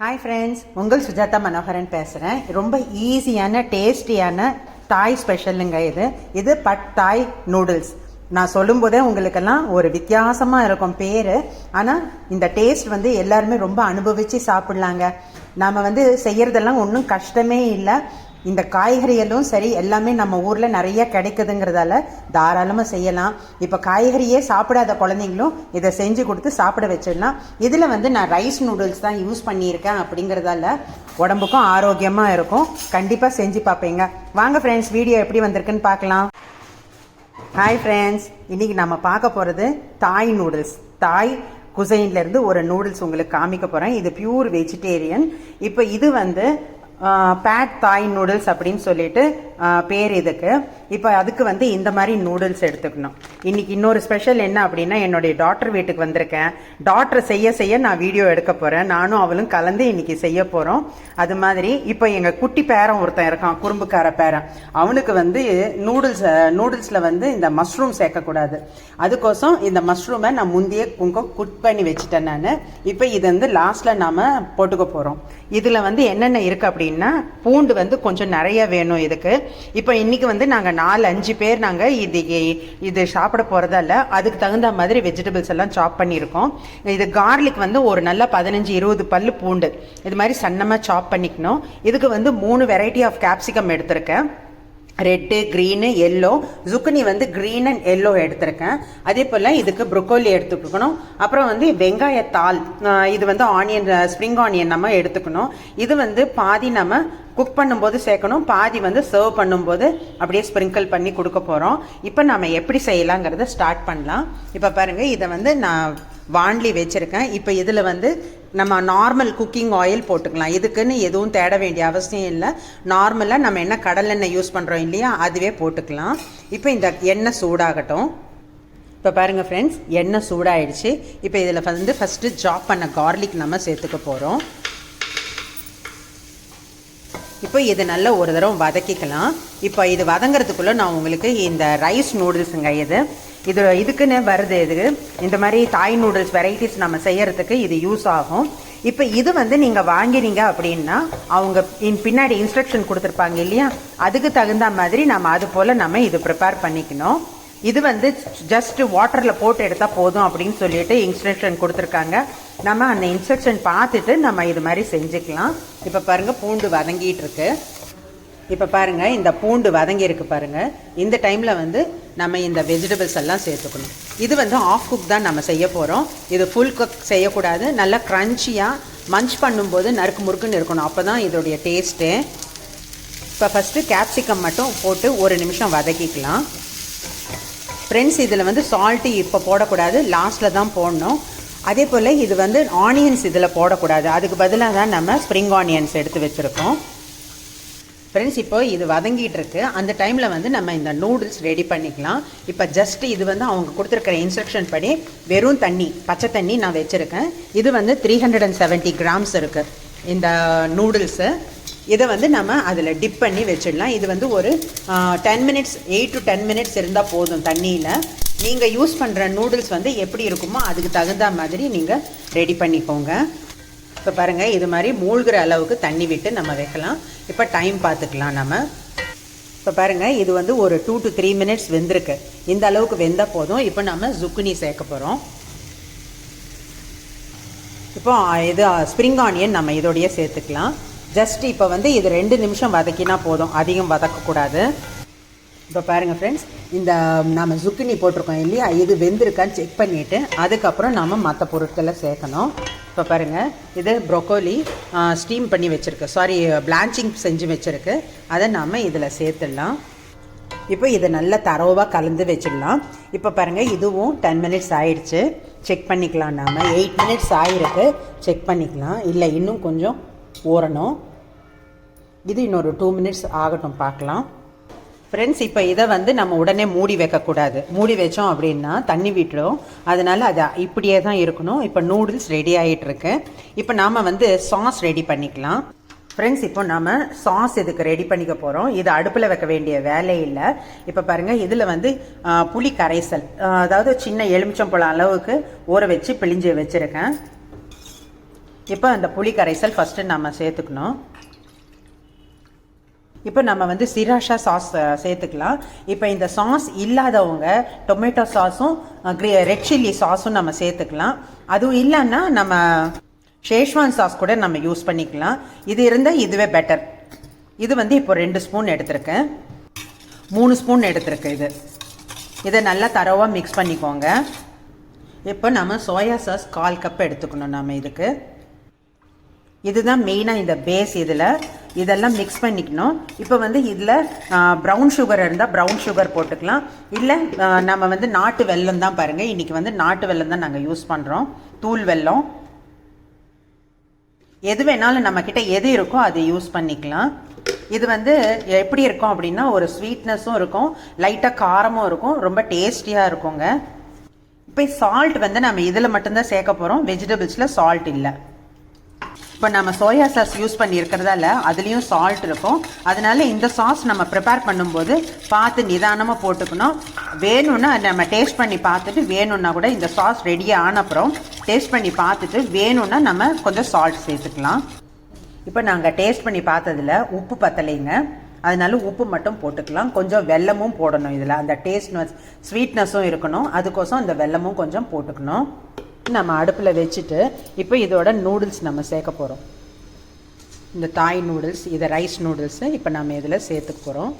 Hi friends உங்கள் சுஜாதா மனோகரன் பேசுகிறேன் ரொம்ப ஈஸியான டேஸ்டியான தாய் ஸ்பெஷலுங்க இது. இது பட் தாய் நூடுல்ஸ் நான் சொல்லும்போதே உங்களுக்கெல்லாம் ஒரு வித்தியாசமாக இருக்கும் பேர். ஆனால் இந்த டேஸ்ட் வந்து எல்லாருமே ரொம்ப அனுபவித்து சாப்பிட்லாங்க. நாம் வந்து செய்கிறதெல்லாம் ஒன்றும் கஷ்டமே இல்லை. இந்த காய்கறிகளும் சரி எல்லாமே நம்ம ஊரில் நிறைய கிடைக்குதுங்கிறதால தாராளமாக செய்யலாம். இப்போ காய்கறியே சாப்பிடாத குழந்தைங்களும் இதை செஞ்சு கொடுத்து சாப்பிட வச்சிடலாம். இதில் வந்து நான் ரைஸ் நூடுல்ஸ் தான் யூஸ் பண்ணியிருக்கேன் அப்படிங்கிறதால உடம்புக்கும் ஆரோக்கியமாக இருக்கும். கண்டிப்பாக செஞ்சு பார்ப்பீங்க. வாங்க ஃப்ரெண்ட்ஸ் வீடியோ எப்படி வந்திருக்குன்னு பார்க்கலாம். ஹாய் ஃப்ரெண்ட்ஸ் இன்னைக்கு நம்ம பார்க்க போகிறது தாய் நூடுல்ஸ். தாய் குசைன்லேருந்து ஒரு நூடுல்ஸ் உங்களுக்கு காமிக்க போகிறேன் இது பியூர் வெஜிடேரியன் இப்போ இது வந்து பேட் தாய் நூடுல்ஸ் அப்படின்னு சொல்லிட்டு பேர் இதுக்கு. இப்போ அதுக்கு வந்து இந்த மாதிரி நூடுல்ஸ் எடுத்துக்கணும். இன்னைக்கு இன்னொரு ஸ்பெஷல் என்ன அப்படின்னா என்னுடைய டாக்டர் வீட்டுக்கு வந்திருக்கேன். டாக்டர் செய்ய செய்ய நான் வீடியோ எடுக்க போகிறேன் நானும் அவளும் கலந்து இன்னைக்கு செய்ய போகிறோம் அது மாதிரி இப்போ எங்கள் குட்டி பேரன் ஒருத்தன் இருக்கான் குறும்புக்கார பேரன். அவனுக்கு வந்து நூடுல்ஸ் நூடுல்ஸில் வந்து இந்த மஷ்ரூம் சேர்க்கக்கூடாது. அதுக்கோசம் இந்த மஷ்ரூமை நான் முந்தையே குங்கம் குக் பண்ணி வச்சுட்டேன் நான். இப்போ இது வந்து லாஸ்ட்டில் நாம் போட்டுக்க போகிறோம் இதில் வந்து என்னென்ன இருக்குது அப்படின்னா பூண்டு வந்து கொஞ்சம் நிறைய வேணும் இதுக்கு. இப்போ இன்றைக்கி வந்து நாங்கள் நாலு அஞ்சு பேர் நாங்கள் இது இது சாப்பிட போகிறதால அதுக்கு தகுந்த மாதிரி வெஜிடபிள்ஸ் எல்லாம் சாப் பண்ணியிருக்கோம். இது கார்லிக் வந்து ஒரு நல்ல பதினஞ்சு இருபது பல் பூண்டு. இது மாதிரி சன்னமாக சாப் பண்ணிக்கணும். இதுக்கு வந்து மூணு வெரைட்டி ஆஃப் கேப்சிகம் எடுத்திருக்கேன். ரெட்டு க்ரீனு எல்லோ ஜுக்கனி வந்து க்ரீன் அண்ட் எல்லோ எடுத்திருக்கேன். அதே போல் இதுக்கு ப்ரொக்கோலி எடுத்துக்கணும். அப்புறம் வந்து வெங்காயத்தாள். இது வந்து ஆனியன் ஸ்ப்ரிங் ஆனியன் நம்ம எடுத்துக்கணும். இது வந்து பாதி நம்ம குக் பண்ணும்போது சேர்க்கணும் பாதி வந்து சர்வ் பண்ணும்போது அப்படியே ஸ்ப்ரிங்கிள் பண்ணி கொடுக்க போகிறோம் இப்போ நம்ம எப்படி செய்யலாங்கிறத ஸ்டார்ட் பண்ணலாம். இப்போ பாருங்கள் இதை வந்து நான் வாண்லி வச்சுருக்கேன். இப்போ இதில் வந்து நம்ம நார்மல் குக்கிங் ஆயில் போட்டுக்கலாம். இதுக்குன்னு எதுவும் தேட வேண்டிய அவசியம் இல்லை. நார்மலாக நம்ம என்ன கடலெண்ணெய் யூஸ் பண்ணுறோம் இல்லையா அதுவே போட்டுக்கலாம். இப்போ இந்த எண்ணெய் சூடாகட்டும். இப்போ பாருங்கள் ஃப்ரெண்ட்ஸ் எண்ணெய் சூடாயிடுச்சு. இப்போ இதில் வந்து ஃபஸ்ட்டு ஜாப் பண்ண கார்லிக் நம்ம சேர்த்துக்க போகிறோம் இப்போ இது நல்லா ஒரு தடவை வதக்கிக்கலாம். இப்போ இது வதங்கிறதுக்குள்ளே நான் உங்களுக்கு இந்த ரைஸ் நூடுல்ஸுங்க இது. இது இதுக்குன்னு வருது இது. இந்த மாதிரி தாய் நூடுல்ஸ் வெரைட்டிஸ் நம்ம செய்யறதுக்கு இது யூஸ் ஆகும். இப்போ இது வந்து நீங்கள் வாங்கினீங்க அப்படின்னா அவங்க இன் பின்னாடி இன்ஸ்ட்ரக்ஷன் கொடுத்துருப்பாங்க இல்லையா? அதுக்கு தகுந்த மாதிரி நம்ம அது போல் நம்ம இது ப்ரிப்பேர் பண்ணிக்கணும். இது வந்து ஜஸ்ட் வாட்டரில் போட்டு எடுத்தால் போதும் அப்படின்னு சொல்லிட்டு இன்ஸ்ட்ரக்ஷன் கொடுத்துருக்காங்க. நம்ம அந்த இன்ஸ்ட்ரக்ஷன் பார்த்துட்டு நம்ம இது மாதிரி செஞ்சுக்கலாம். இப்போ பாருங்கள் பூண்டு வதங்கிட்டு இருக்கு. இப்போ பாருங்கள் இந்த பூண்டு வதங்கியிருக்கு பாருங்கள் இந்த டைமில் வந்து நம்ம இந்த வெஜிடபிள்ஸ் எல்லாம் சேர்த்துக்கணும். இது வந்து ஆஃப் குக் தான் நம்ம செய்ய போகிறோம் இது ஃபுல் குக் செய்யக்கூடாது. நல்லா க்ரன்ச்சியாக மஞ்ச் பண்ணும்போது நறுக்கு முறுக்குன்னு இருக்கணும். அப்போ தான் இதோடைய டேஸ்ட்டு இப்போ ஃபஸ்ட்டு கேப்சிகம் மட்டும் போட்டு ஒரு நிமிஷம் வதக்கிக்கலாம். ஃப்ரெண்ட்ஸ் இதில் வந்து சால்ட்டு இப்போ போடக்கூடாது. லாஸ்ட்டில் தான் போடணும். அதே போல் இது வந்து ஆனியன்ஸ் இதில் போடக்கூடாது. அதுக்கு பதிலாக தான் நம்ம ஸ்ப்ரிங் ஆனியன்ஸ் எடுத்து வச்சுருக்கோம். ஃப்ரெண்ட்ஸ் இப்போ இது வதங்கிட்டு இருக்கு. அந்த டைமில் வந்து நம்ம இந்த நூடுல்ஸ் ரெடி பண்ணிக்கலாம். இப்போ ஜஸ்ட் இது வந்து அவங்க கொடுத்துருக்கிற இன்ஸ்ட்ரக்ஷன் படி வெறும் தண்ணி பச்சை தண்ணி நான் வச்சுருக்கேன். இது வந்து three hundred and seventy grams இருக்குது இந்த நூடுல்ஸு இதை வந்து நம்ம அதில் டிப் பண்ணி வச்சிடலாம். இது வந்து ஒரு ten minutes eight to ten minutes இருந்தால் போதும் தண்ணியில். நீங்கள் யூஸ் பண்ணுற நூடுல்ஸ் வந்து எப்படி இருக்குமோ அதுக்கு தகுந்த மாதிரி நீங்கள் ரெடி பண்ணிக்கோங்க. இப்போ பாருங்கள் இது மாதிரி மூழ்கிற அளவுக்கு தண்ணி விட்டு நம்ம வைக்கலாம். இப்போ டைம் பார்த்துக்கலாம் நம்ம. இப்போ பாருங்கள் இது வந்து ஒரு டூ டு த்ரீ மினிட்ஸ் வெந்திருக்கு. இந்த அளவுக்கு வெந்தால் போதும். இப்போ நம்ம ஜுக்குனி சேர்க்க போகிறோம் இப்போ இது ஸ்ப்ரிங் ஆனியன் நம்ம இதோடைய சேர்த்துக்கலாம். ஜஸ்ட் இப்போ வந்து இது ரெண்டு நிமிஷம் வதக்கினா போதும். அதிகம் வதக்கக்கூடாது. இப்போ பாருங்கள் ஃப்ரெண்ட்ஸ் இந்த நம்ம ஜுக்கினி போட்டிருக்கோம் இல்லையா? இது வெந்திருக்கான்னு செக் பண்ணிவிட்டு அதுக்கப்புறம் நம்ம மற்ற பொருட்களை சேர்க்கணும். இப்போ பாருங்கள் இது ப்ரொக்கோலி ஸ்டீம் பண்ணி வச்சுருக்கு. சாரி பிளான்ச்சிங் செஞ்சு வச்சுருக்கு. அதை நாம் இதில் சேர்த்துடலாம். இப்போ இதை நல்லா தரோவாக கலந்து வச்சிடலாம். இப்போ பாருங்கள் இதுவும் டென் மினிட்ஸ் ஆயிடுச்சு. செக் பண்ணிக்கலாம் நாம். எயிட் மினிட்ஸ் ஆகிருக்கு செக் பண்ணிக்கலாம். இல்லை இன்னும் கொஞ்சம் ஊறணும் இது இன்னொரு டூ மினிட்ஸ் ஆகட்டும் பார்க்கலாம். ஃப்ரெண்ட்ஸ் இப்போ இதை வந்து நம்ம உடனே மூடி வைக்கக்கூடாது. மூடி வச்சோம் அப்படின்னா தண்ணி விட்டுடும் அதனால அது இப்படியே தான் இருக்கணும். இப்போ நூடுல்ஸ் ரெடி ஆகிட்டுருக்கு இப்போ நாம் வந்து சாஸ் ரெடி பண்ணிக்கலாம். ஃப்ரெண்ட்ஸ் இப்போ நாம் சாஸ் இதுக்கு ரெடி பண்ணிக்க போகிறோம் இது அடுப்பில் வைக்க வேண்டிய வேலை இல்லை. இப்போ பாருங்கள் இதில் வந்து புளி கரைசல் அதாவது சின்ன எலுமிச்சம்பழம் அளவுக்கு ஊற வச்சு பிழிஞ்சு வச்சுருக்கேன். இப்போ அந்த புளி கரைசல் ஃபஸ்ட்டு நம்ம சேர்த்துக்கணும். இப்போ நம்ம வந்து சிராஷா சாஸ் சேர்த்துக்கலாம். இப்போ இந்த சாஸ் இல்லாதவங்க டொமேட்டோ சாஸும் ரெட் சில்லி சாஸும் நம்ம சேர்த்துக்கலாம். அதுவும் இல்லைன்னா நம்ம ஷேஷ்வான் சாஸ் கூட நம்ம யூஸ் பண்ணிக்கலாம். இது இருந்தால் இதுவே பெட்டர் இது வந்து இப்போ ரெண்டு ஸ்பூன் எடுத்திருக்கேன். மூணு ஸ்பூன் எடுத்திருக்கேன் இது. இதை நல்லா தரவாக மிக்ஸ் பண்ணிக்கோங்க. இப்போ நம்ம சோயா சாஸ் கால் கப் எடுத்துக்கணும் நம்ம இதுக்கு. இதுதான் மெயினாக இந்த பேஸ் இதில். இதெல்லாம் மிக்ஸ் பண்ணிக்கணும். இப்போ வந்து இதில் ப்ரௌன் சுகர் இருந்தால் ப்ரௌன் சுகர் போட்டுக்கலாம். இல்லை நம்ம வந்து நாட்டு வெல்லம் தான் பாருங்கள் இன்றைக்கி வந்து நாட்டு வெல்லம் தான் நாங்கள் யூஸ் பண்ணுறோம் தூள் வெல்லம். எது வேணாலும் நம்மக்கிட்ட எது இருக்கோ அதை யூஸ் பண்ணிக்கலாம். இது வந்து எப்படி இருக்கும் அப்படின்னா ஒரு ஸ்வீட்னஸும் இருக்கும். லைட்டாக காரமும் இருக்கும். ரொம்ப டேஸ்டியாக இருக்குங்க. இப்போ சால்ட் வந்து நம்ம இதில் மட்டும்தான் சேர்க்க போகிறோம் வெஜிடபிள்ஸில் சால்ட் இல்லை. இப்போ நம்ம சோயா சாஸ் யூஸ் பண்ணியிருக்கிறதால அதுலேயும் சால்ட் இருக்கும். அதனால இந்த சாஸ் நம்ம ப்ரிப்பேர் பண்ணும்போது பார்த்து நிதானமாக போட்டுக்கணும். வேணும்னா நம்ம டேஸ்ட் பண்ணி பார்த்துட்டு வேணும்னா கூட இந்த சாஸ் ரெடி ஆனப்புறம் டேஸ்ட் பண்ணி பார்த்துட்டு வேணும்னா நம்ம கொஞ்சம் சால்ட் சேர்த்துக்கலாம். இப்போ நாங்கள் டேஸ்ட் பண்ணி பார்த்ததில் உப்பு பத்தலைங்க. அதனால உப்பு மட்டும் போட்டுக்கலாம். கொஞ்சம் வெல்லமும் போடணும் இதில். அந்த டேஸ்ட்னஸ் ஸ்வீட்னஸும் இருக்கணும். அதுக்கோசம் அந்த வெல்லமும் கொஞ்சம் போட்டுக்கணும். நம்ம அடுப்பில் வச்சுட்டு இப்போ இதோட நூடுல்ஸ் நம்ம சேர்க்க போகிறோம் இந்த தாய் நூடுல்ஸ் இதை ரைஸ் நூடுல்ஸு இப்போ நம்ம இதில் சேர்த்துக்க போகிறோம்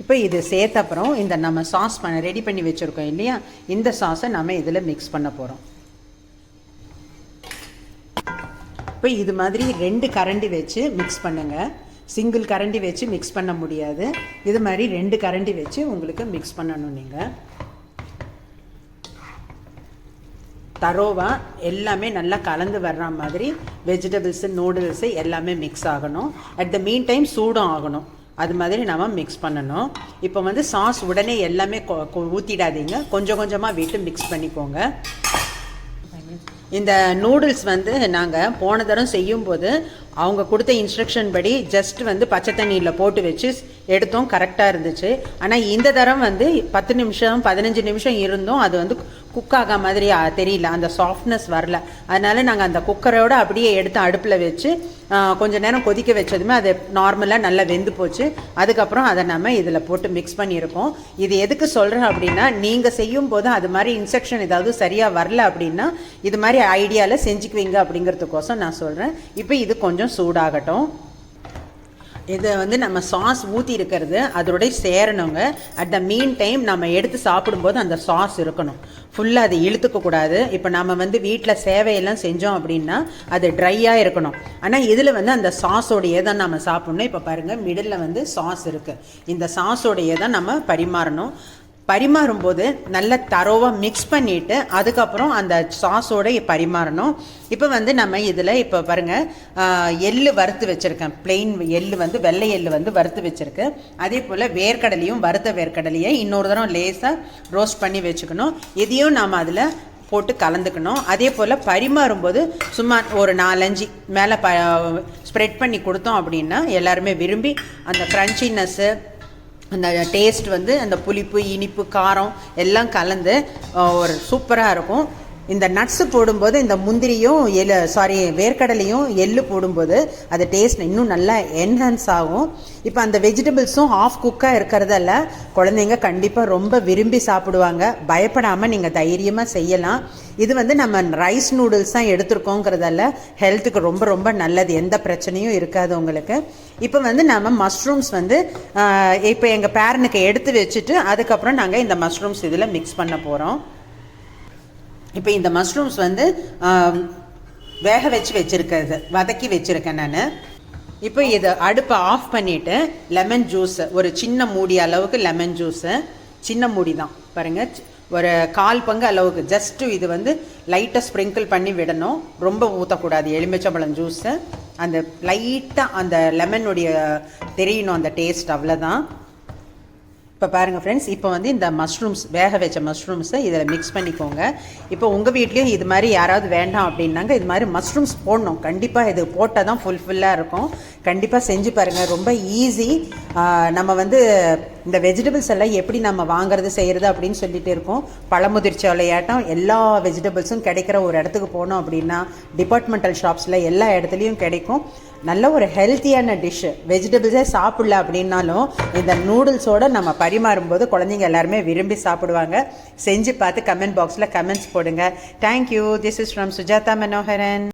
இப்போ இது சேர்த்த அப்புறம் இந்த நம்ம சாஸ் பண்ண ரெடி பண்ணி வச்சுருக்கோம் இல்லையா? இந்த சாஸை நம்ம இதில் மிக்ஸ் பண்ண போகிறோம் இப்போ இது மாதிரி ரெண்டு கரண்டி வச்சு மிக்ஸ் பண்ணுங்கள் சிங்கிள் கரண்டி வச்சு மிக்ஸ் பண்ண முடியாது. இது மாதிரி ரெண்டு கரண்டி வச்சு உங்களுக்கு மிக்ஸ் பண்ணணும் நீங்கள் தரோவாக எல்லாமே நல்லா கலந்து வர்ற மாதிரி வெஜிடபிள்ஸு நூடுல்ஸு எல்லாமே மிக்ஸ் ஆகணும். அட் த மீன் டைம் சூடும் ஆகணும். அது மாதிரி நம்ம மிக்ஸ் பண்ணணும். இப்போ வந்து சாஸ் உடனே எல்லாமே ஊற்றிடாதீங்க கொஞ்சம் கொஞ்சமாக விட்டு மிக்ஸ் பண்ணிக்கோங்க. இந்த நூடுல்ஸ் வந்து நாங்கள் போன தரம் செய்யும்போது அவங்க கொடுத்த இன்ஸ்ட்ரக்ஷன் படி ஜஸ்ட் வந்து பச்சை தண்ணியில் போட்டு வச்சு எடுத்தோம். கரெக்டாக இருந்துச்சு. ஆனால் இந்த தரம் வந்து பத்து நிமிஷம் பதினஞ்சு நிமிஷம் இருந்தும் அது வந்து குக் ஆக மாதிரி தெரியல. அந்த சாஃப்ட்னஸ் வரல. அதனால நாங்கள் அந்த குக்கரோட அப்படியே எடுத்து அடுப்பில் வச்சு கொஞ்சம் நேரம் கொதிக்க வச்சதுமே அது நார்மலாக நல்லா வெந்து போச்சு. அதுக்கப்புறம் அதை நம்ம இதில் போட்டு மிக்ஸ் பண்ணியிருக்கோம். இது எதுக்கு சொல்கிறேன் அப்படின்னா நீங்கள் செய்யும் போது அது மாதிரி இன்ஸ்ட்ரக்ஷன் ஏதாவது சரியாக வரல அப்படின்னா இது மாதிரி ஐடியாவில் செஞ்சுக்குவீங்க அப்படிங்கிறதுக்கோசம் நான் சொல்கிறேன் இப்போ இது கொஞ்சம் சூடாகட்டும். இதை வந்து நம்ம சாஸ் ஊற்றி இருக்கிறது அதோடய சேரணுங்க. அட் த மீன் டைம் நம்ம எடுத்து சாப்பிடும்போது அந்த சாஸ் இருக்கணும். ஃபுல்லாக அதை இழுத்துக்கக்கூடாது இப்போ நம்ம வந்து வீட்டில் சேவையெல்லாம் செஞ்சோம் அப்படின்னா அது ட்ரையாக இருக்கணும். ஆனால் இதில் வந்து அந்த சாஸோடையே தான் நம்ம சாப்பிட்ணும். இப்போ பாருங்கள் மிடில் வந்து சாஸ் இருக்குது இந்த சாஸோடையே தான் நம்ம பரிமாறணும். பரிமாறும்போது நல்ல தரோவாக மிக்ஸ் பண்ணிவிட்டு அதுக்கப்புறம் அந்த சாஸோட பரிமாறணும். இப்போ வந்து நம்ம இதில் இப்போ பாருங்கள் எள்ளு வறுத்து வச்சுருக்கேன். பிளெயின் எள்ளு வந்து வெள்ளை எள்ளு வந்து வறுத்து வச்சுருக்கேன் அதே போல் வேர்க்கடலையும் வறுத்த வேர்க்கடலையை இன்னொரு தரம் லேசாக ரோஸ்ட் பண்ணி வச்சுக்கணும். இதையும் நாம் அதில் போட்டு கலந்துக்கணும். அதே போல் பரிமாறும்போது சும்மா ஒரு நாலஞ்சு மேலே ப ஸ்ப்ரெட் பண்ணி கொடுத்தோம் அப்படின்னா எல்லாருமே விரும்பி அந்த க்ரன்ச்சினஸ்ஸு அந்த டேஸ்ட் வந்து அந்த புளிப்பு இனிப்பு காரம் எல்லாம் கலந்து ஒரு சூப்பராக இருக்கும். இந்த நட்ஸு போடும்போது இந்த முந்திரியும் எள்ளு சாரி வேர்க்கடலையும் எள்ளு போடும்போது அது டேஸ்ட் இன்னும் நல்லா என்ஹான்ஸ் ஆகும். இப்போ அந்த வெஜிடபிள்ஸும் ஆஃப் குக்காக இருக்கிறதால குழந்தைங்க கண்டிப்பாக ரொம்ப விரும்பி சாப்பிடுவாங்க. பயப்படாமல் நீங்கள் தைரியமாக செய்யலாம். இது வந்து நம்ம ரைஸ் நூடுல்ஸ் தான் எடுத்திருக்கோங்கிறதால ஹெல்த்துக்கு ரொம்ப ரொம்ப நல்லது. எந்த பிரச்சனையும் இருக்காது உங்களுக்கு. இப்போ வந்து நம்ம மஷ்ரூம்ஸ் வந்து இப்போ எங்கள் பேரனுக்கு எடுத்து வச்சுட்டு அதுக்கப்புறம் நாங்கள் இந்த மஷ்ரூம்ஸ் இதில் மிக்ஸ் பண்ண போகிறோம் இப்போ இந்த மஷ்ரூம்ஸ் வந்து வேக வச்சு வச்சுருக்கிறது வதக்கி வச்சுருக்கேன் நான். இப்போ இதை அடுப்பை ஆஃப் பண்ணிவிட்டு லெமன் ஜூஸு ஒரு சின்ன மூடி அளவுக்கு லெமன் ஜூஸு சின்ன மூடி தான் பாருங்கள் ஒரு கால் பங்கு அளவுக்கு ஜஸ்ட்டு இது வந்து லைட்டாக ஸ்ப்ரிங்கிள் பண்ணி விடணும். ரொம்ப ஊற்றக்கூடாது எலுமிச்சம்பழம் ஜூஸு அந்த லைட்டாக அந்த லெமனுடைய தெரியணும் அந்த டேஸ்ட் அவ்வளோதான் இப்போ பாருங்கள் ஃப்ரெண்ட்ஸ் இப்போ வந்து இந்த மஷ்ரூம்ஸ் வேக வச்ச மஷ்ரூம்ஸை இதில் மிக்ஸ் பண்ணிக்கோங்க. இப்போ உங்கள் வீட்லேயும் இது மாதிரி யாராவது வேண்டாம் அப்படின்னாங்க இது மாதிரி மஷ்ரூம்ஸ் போடணும். கண்டிப்பாக இது போட்டால் தான் ஃபுல்ஃபில்லாக இருக்கும். கண்டிப்பாக செஞ்சு பாருங்கள் ரொம்ப ஈஸி நம்ம வந்து இந்த வெஜிடபிள்ஸ் எல்லாம் எப்படி நம்ம வாங்குறது செய்கிறது அப்படின்னு சொல்லிட்டு இருக்கோம். பழமுதிர்ச்சோலையாட்டம் எல்லா வெஜிடபிள்ஸும் கிடைக்கிற ஒரு இடத்துக்கு போனோம் அப்படின்னா டிபார்ட்மெண்டல் ஷாப்ஸில் எல்லா இடத்துலையும் கிடைக்கும். நல்ல ஒரு ஹெல்த்தியான டிஷ்ஷு வெஜிடபிள்ஸே சாப்பிடல அப்படின்னாலும் இந்த நூடுல்ஸோட நம்ம பரிமாறும்போது குழந்தைங்க எல்லாருமே விரும்பி சாப்பிடுவாங்க. செஞ்சு பார்த்து கமெண்ட் பாக்ஸில் கமெண்ட்ஸ் போடுங்க. Thank you this is from Sujatha Manoharan